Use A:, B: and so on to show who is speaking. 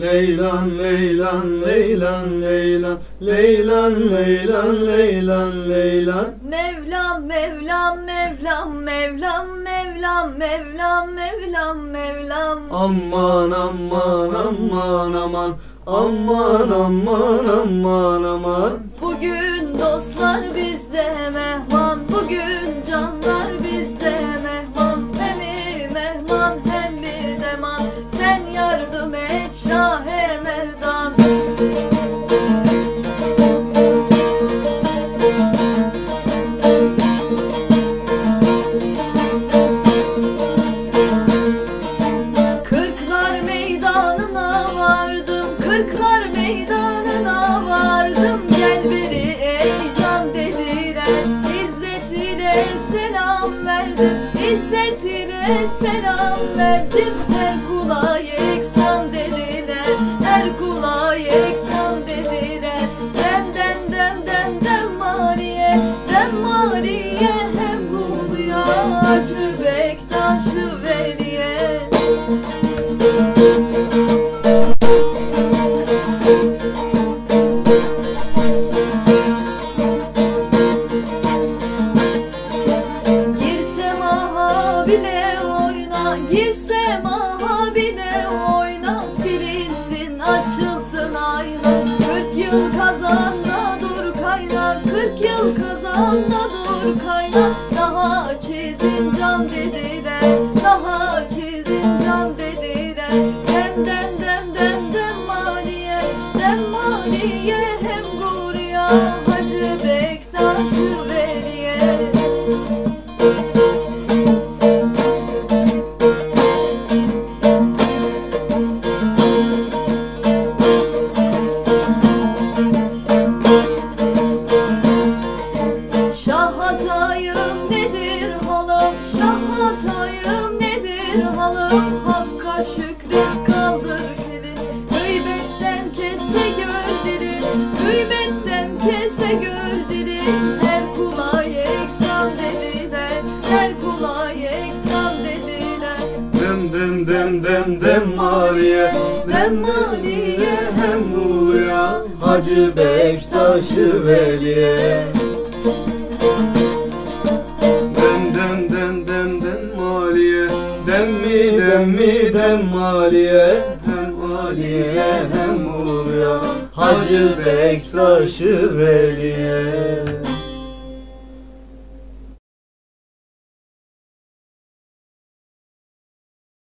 A: Leylan Leylan Leylan Leylan Leylan Leylan Leylan Leylan.
B: Mevlam Mevlam Mevlam Mevlam Mevlam Mevlam Mevlam Mevlam.
A: Aman aman aman aman. Aman aman aman aman
B: selam verdim İzzet ile selam verdim Dem Mariye hem kuluya Acı Bektaş'ı veriye. Girsem aha bile oyna Girsem Kırk yıl kazanda dur. Kaynar Daha çizin can dediler halım Hakka şükret kaldır kelin Gıybetten kesse gör Gıybetten kesse gör Her kula yeksan dediler Her kula yeksan dediler
A: Dem dem dem dem dem Mariye Dem Mariye hem uluya Hacı Bektaş'ı veliye Dem mi dem Maliye Hem Aliye hem uluya Hacı Bektaş'ı veliye